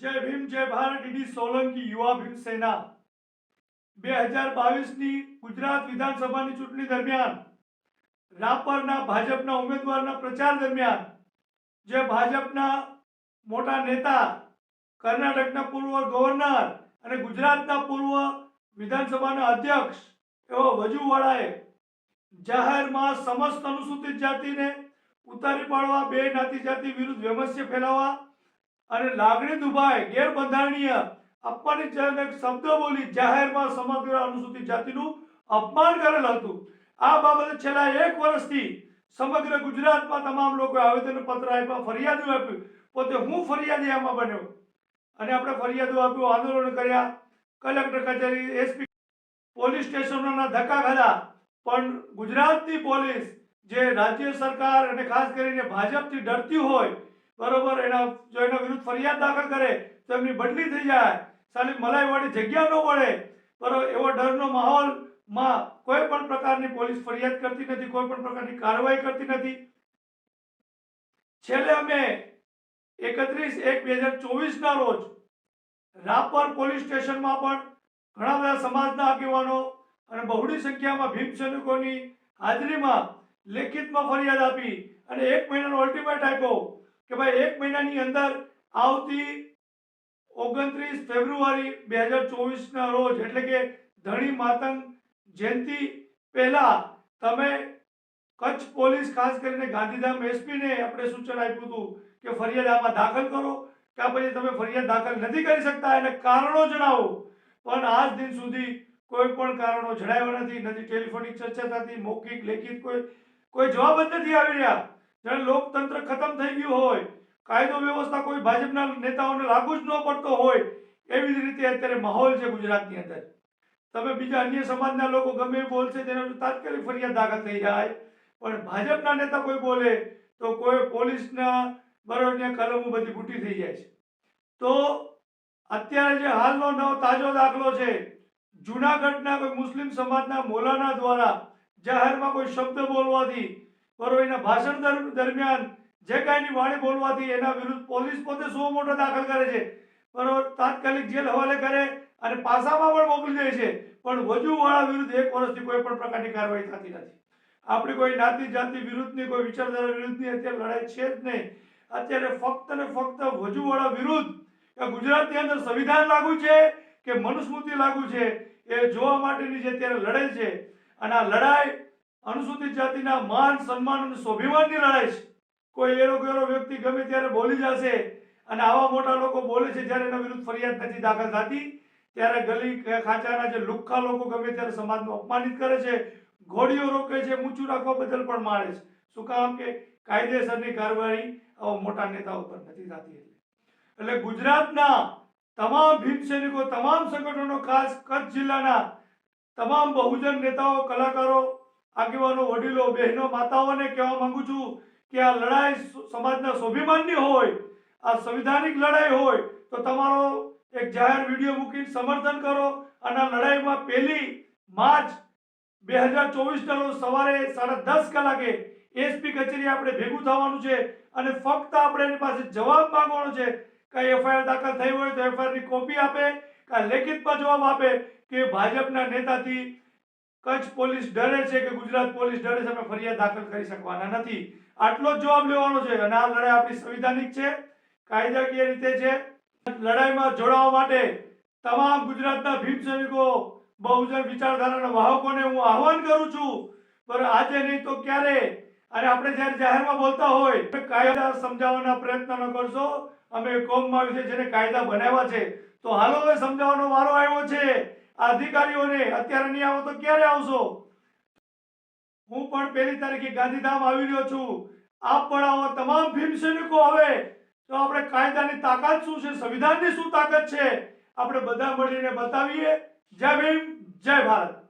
જય ભીમ, જય ભારત, ડીડી સોલંકી, યુવા ભીમ સેના. બે હજાર બાવીસની ગુજરાત વિધાનસભાની ચૂંટણી દરમિયાન રાપરના ભાજપના ઉમેદવારના પ્રચાર દરમિયાન જે ભાજપના મોટા નેતા, કર્ણાટકના પૂર્વ ગવર્નર અને ગુજરાતના પૂર્વ વિધાનસભાના અધ્યક્ષ એવા વજુવાળાએ જાહેરમાં સમસ્ત અનુસૂચિત જાતિને ઉતારી પાડવા, બે નાતી જાતિ વિરુદ્ધ વ્યમસ્ય ફેલાવવા અને લાગણી દુભાય, ગેરબંધારણીય અપમાનિત જનક શબ્દ બોલી જાહેરમાં સમગ્ર અનુસૂચિત જાતિનું અપમાન કરેલ હતું. આ બાબતે છેલ્લા એક વર્ષથી સમગ્ર ગુજરાતમાં તમામ લોકોએ આવેદન પત્ર આપ્યા, ફરિયાદો આપ્યું પોતે હું ફરિયાદી આમાં બન્યો? અને આપણે ફરિયાદો આપ્યું આંદોલન કર્યા. કલેક્ટર કચેરી, એસપી, પોલીસ સ્ટેશનોના ધક્કા ખાધા. પણ ગુજરાતની પોલીસ, જે રાજ્ય સરકાર અને ખાસ કરીને ભાજપથી ડરતી હોય બરોબર, એના જો એના વિરુદ્ધ ફરિયાદ દાખલ કરે, તો એમની બદલી થઈ જાય. સાલી મલાઈવાળી જગ્યા ન મળે. બરોબર એવો ડરનો માહોલમાં કોઈ પણ પ્રકારની પોલીસ ફરિયાદ કરતી નથી, કોઈ પણ પ્રકારની કાર્યવાહી કરતી નથી. છેલ્લે અમે એકત્રીસ એક બે હજાર ચોવીસના રોજ રાપર પોલીસ સ્ટેશનમાં પણ ઘણા બધા સમાજના આગેવાનો અને બહોળી સંખ્યામાં ભીમ સૈનિકોની હાજરીમાં લેખિતમાં ફરિયાદ આપી અને એક મહિનાનો અલ્ટિમેટ આપ્યો. કે ભાઈ એક મહિનાની અંદર આવતી ઓગણત્રીસ ફેબ્રુઆરી બે હજાર ચોવીસના રોજ, એટલે કે ધણી માતંગ જયંતિ પહેલાં તમે કચ્છ પોલીસ, ખાસ કરીને ગાંધીધામ એસપીને આપણે સૂચન આપ્યું હતું કે ફરિયાદ આમાં દાખલ કરો, કે પછી તમે ફરિયાદ દાખલ નથી કરી શકતા, એને કારણો જણાવો. પણ આજ દિન સુધી કોઈ પણ કારણો જણાવ્યા નથી નથી ટેલિફોનિક ચર્ચા થતી, મૌખિક, લેખિત કોઈ કોઈ જવાબ જ નથી આવી રહ્યા. જાણે લોકતંત્ર ખતમ થઈ ગયું હોય, કાયદો વ્યવસ્થા કોઈ ભાજપના નેતાઓને લાગુ જ ન પડતો હોય, એવી જ રીતે અત્યારે માહોલ છે ગુજરાતની અંદર. તમે બીજા અન્ય સમાજના લોકો ગમે બોલશે, તેના તાત્કાલિક ફરિયાદ દાખલ થઈ જાય. પણ ભાજપના નેતા કોઈ બોલે, તો કોઈ પોલીસના બરોબરની કલમો બધી બુટી થઈ જાય છે. તો અત્યારે જે હાલનો નવો તાજો દાખલો છે, જૂનાગઢના કોઈ મુસ્લિમ સમાજના મોલાના દ્વારા જાહેરમાં કોઈ શબ્દ બોલવાથી બરોબર એના ભાષણ દર- દરમિયાન જે કાંઈની વાણી બોલવાથી એના વિરુદ્ધ પોલીસ પોતે સો મોટો દાખલ કરે છે. બરોબર તાત્કાલિક જેલ હવાલે કરે અને પાસામાં પણ મોકલી દે છે. પણ વજુવાળા વિરુદ્ધ એક વર્ષથી કોઈ પણ પ્રકારની કાર્યવાહી થતી નથી. આપણી કોઈ જ્ઞાતિ જાતિ વિરુદ્ધની, કોઈ વિચારધારા વિરુદ્ધની અત્યારે લડાઈ છે જ નહીં. અત્યારે ફક્ત ને ફક્ત વજુવાળા વિરુદ્ધ કે ગુજરાતની અંદર સંવિધાન લાગુ છે કે મનુસ્મૃતિ લાગુ છે એ જોવા માટેની જે અત્યારે લડાઈ છે. અને આ લડાઈ અનુસૂચિત જાતિના માન, સન્માન અને સ્વાભિમાનની લડાઈ છે. કોઈ એરો ગેરો વ્યક્તિ ગમે ત્યારે બોલી જશે અને આવા મોટા લોકો બોલે છે જ્યારે એના વિરુદ્ધ ફરિયાદ નથી દાખલ થતી, ત્યારે ગલી ખાંચાના જે લુખ્ખા લોકો ગમે ત્યારે સમાજનું અપમાનિત કરે છે, ઘોડીઓ રોકે છે ઊંચું રાખવા બદલ પણ મારે છે. શું કામ કે કાયદેસરની કાર્યવાહી આવા મોટા નેતાઓ પર નથી થતી એટલે. એટલે ગુજરાતના તમામ ભીમ સૈનિકો, તમામ સંગઠનો, ખાસ કચ્છ જિલ્લાના તમામ બહુજન નેતાઓ, કલાકારો આગેવાનો, વડીલો, બહેનો, માતાઓને કહેવા માંગુ છું કે આ લડાઈ સમાજના સ્વાભિમાનની હોય, આ સંવિધાનિક લડાઈ હોય, તો તમારો એક જાહેર વીડિયો મૂકીને સમર્થન કરો અને આ લડાઈમાં પહેલી માર્ચ બે હજાર ચોવીસના રોજ સવારે સાડા દસ કલાકે એસપી કચેરી આપણે ભેગું થવાનું છે અને ફક્ત આપણે એની પાસે જવાબ માંગવાનો છે કાંઈ એફઆઈઆર દાખલ થઈ હોય તો એફઆઈઆરની કોપી આપે કાંઈ લેખિતમાં જવાબ આપે કે ભાજપના નેતાથી કચ્છ પોલીસ ડરે છે કે ગુજરાત પોલીસ ડરે છે અમે ફરિયાદ દાખલ કરી શકવાના નથી. આટલો જ જવાબ લેવાનો છે અને આ લડાઈ આપણી સંવિધાનિક છે. કાયદાકીય રીતે છે. લડાઈમાં જોડાવા માટે તમામ ગુજરાતના ભીમ સૈનિકો, બહુજન વિચારધારાના વાહકોને હું આહવાન કરું છું. પણ આજે નહીં તો ક્યારે? અને આપણે જ્યારે જાહેરમાં બોલતા હોય કાયદા સમજાવવાના પ્રયત્ન ન કરશો. અમે કોમમાં છે જેને કાયદા બનાવ્યા છે. તો હાલો હવે સમજાવવાનો વારો આવ્યો છે. અધિકારીઓને અત્યારે નહીં આવો તો ક્યારે આવશો? હું પણ પહેલી તારીખે ગાંધીધામ આવી રહ્યો છું. આપ પણ આવો, તમામ ભીમ સૈનિકો હવે તો આપણે કાયદાની તાકાત શું છે, સંવિધાનની શું તાકાત છે? આપણે બધા મળીને બતાવીએ. જય ભીમ, જય ભારત.